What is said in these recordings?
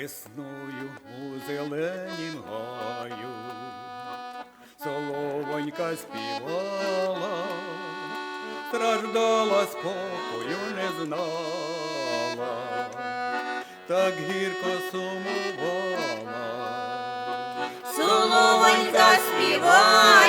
Весною у зеленім гаю соловонька співала, страждала, спокою не знала, так гірко сумувала. Соловонька співає,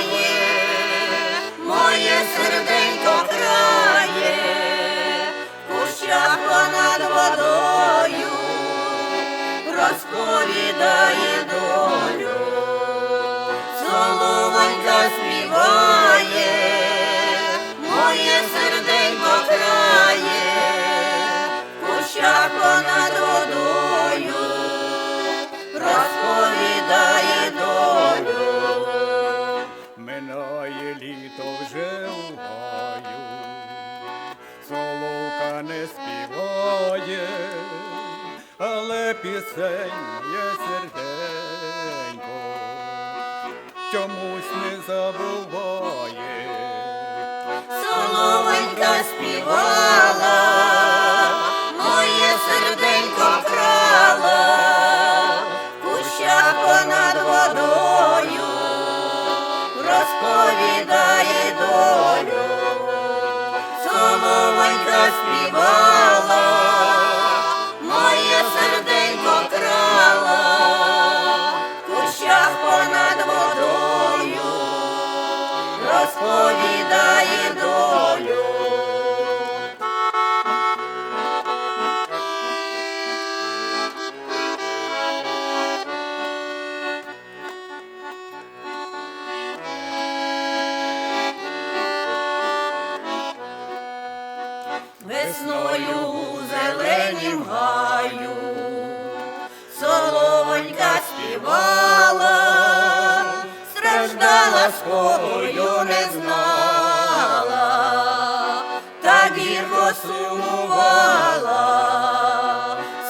не співає, але пісень є серденько, чомусь не забуває. Весною у зеленім гаю соловонька співала, страждала, спокою не знала, та гірко сумувала,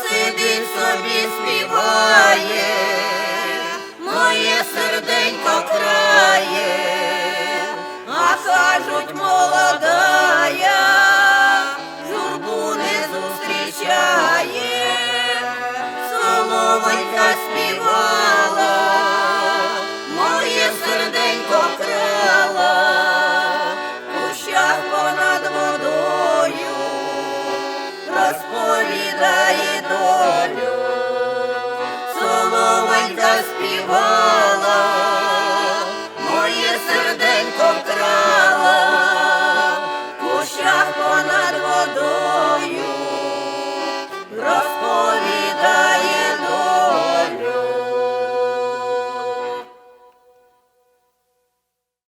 сидить собі співає, моє серденько крає, а кажуть. розповідає долю, соломонька співає.